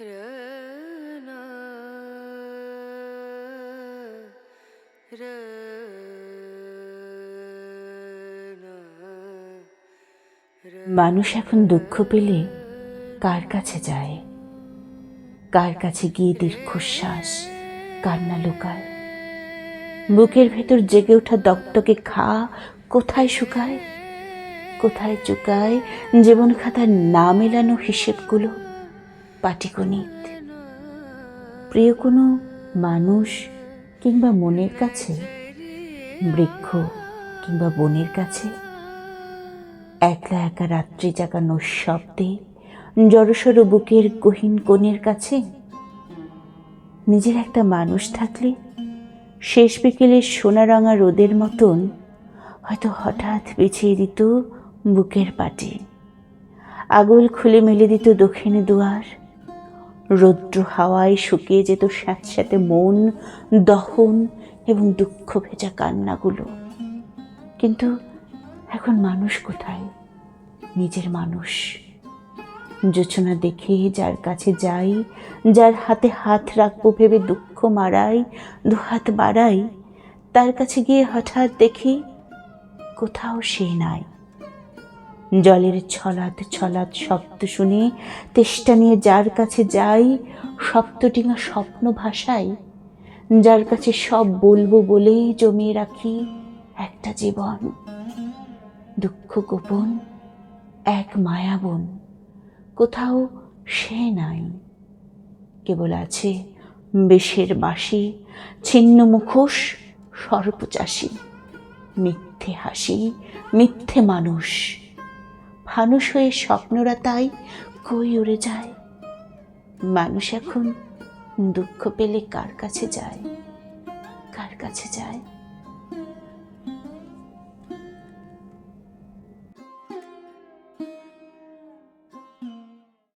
মানুষ এখন দুঃখ পেলে কার কাছে যায়? কার কাছে গিয়ে দীর্ঘশ্বাস? কান্না লুকায়? বুকের ভেতর জেগে ওঠা দপ্তকে খা, কোথায় শুকায়? কোথায় চুকায়? জীবন খাতার না মেলানো হিসেবগুলো পাটিগণিত প্রিয় কোনো মানুষ কিংবা মনের কাছে, বৃক্ষ কিংবা বনের কাছে, একলা একা রাত্রি জাগানো শব্দে, জড়সড় বুকের গহীন কোণের কাছে, নিজের একটা মানুষ থাকলে শেষ বিকেলে সোনারঙা রোদের মতন হয়তো হঠাৎ বিছিয়ে দিত বুকের পাটি। আগুল খুলে মেলে দিত দক্ষিণে দুয়ার রৌদ্র হাওয়ায় শুকিয়ে যেত স্যাঁতস্যাঁতে মন, দহন এবং দুঃখ ভেজা কান্নাগুলো। কিন্তু এখন মানুষ কোথায়? নিজের মানুষ। যোচনা দেখে যার কাছে যাই, যার হাতে হাত রাখব ভেবে দুঃখ মারাই, দুহাত বাড়াই, তার কাছে গিয়ে হঠাৎ দেখি কোথাও সে নাই। জলের ছলাৎ ছলাৎ শব্দ শুনে তেষ্টা নিয়ে যার কাছে যাই সপ্তটিঙা স্বপ্ন ভাষাই যার কাছে সব বলব বলেই জমিয়ে রাখি একটা জীবন। দুঃখ গোপন, এক মায়াবন কোথাও সে নাই। কেবল আছে বেশের বাসি ছিন্ন মুখোশ, সর্পচাষী। মিথ্যে হাসি, মিথ্যে মানুষ। ফানুষ হয়ে স্বপ্নরা তাই কই উড়ে যায়? মানুষ এখন দুঃখ পেলে কার কাছে যায়? কার কাছে যায়?